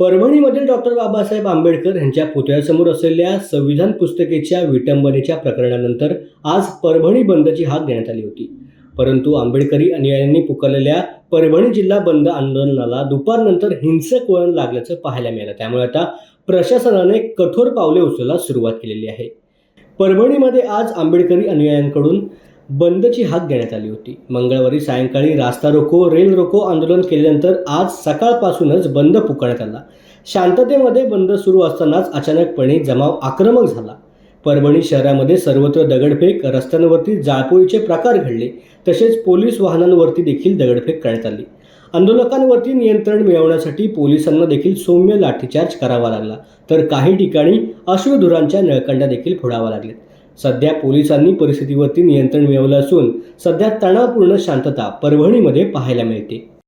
परभणीमधील doctor Babasaheb Ambedkar यांच्या पुतळ्यासमोर असलेल्या संविधान पुस्तकेच्या विटंबनेच्या प्रकरणानंतर आज परभणी बंदची हाक देण्यात आली होती. परंतु आंबेडकरी अनुयायांनी पुकारलेल्या परभणी जिल्हा बंद आंदोलनाला दुपारनंतर हिंसक वळण लागल्याचं पाहायला मिळालं. त्यामुळे आता प्रशासनाने कठोर पावले उचलायला सुरुवात केलेली आहे. परभणीमध्ये आज आंबेडकरी अनुयायांकडून बंदची हाक देण्यात आली होती. मंगळवारी सायंकाळी रास्ता रोको रेल रोको आंदोलन केल्यानंतर आज सकाळपासूनच बंद पुकारण्यात आला. शांततेमध्ये बंद सुरू असतानाच अचानकपणे जमाव आक्रमक झाला. परभणी शहरामध्ये सर्वत्र दगडफेक रस्त्यांवरती जाळपोळीचे प्रकार घडले तसेच पोलीस वाहनांवरती देखील दगडफेक करण्यात आली. आंदोलकांवरती नियंत्रण मिळवण्यासाठी पोलिसांना देखील सौम्य लाठीचार्ज करावा लागला. तर काही ठिकाणी अश्रुधुरांच्या नळकंड्या देखील फोडाव्या लागल्या. सध्या पोलिसांनी परिस्थितीवरती नियंत्रण मिळवलं असून सध्या तणावपूर्ण शांतता परभणीमध्ये पाहायला मिळते.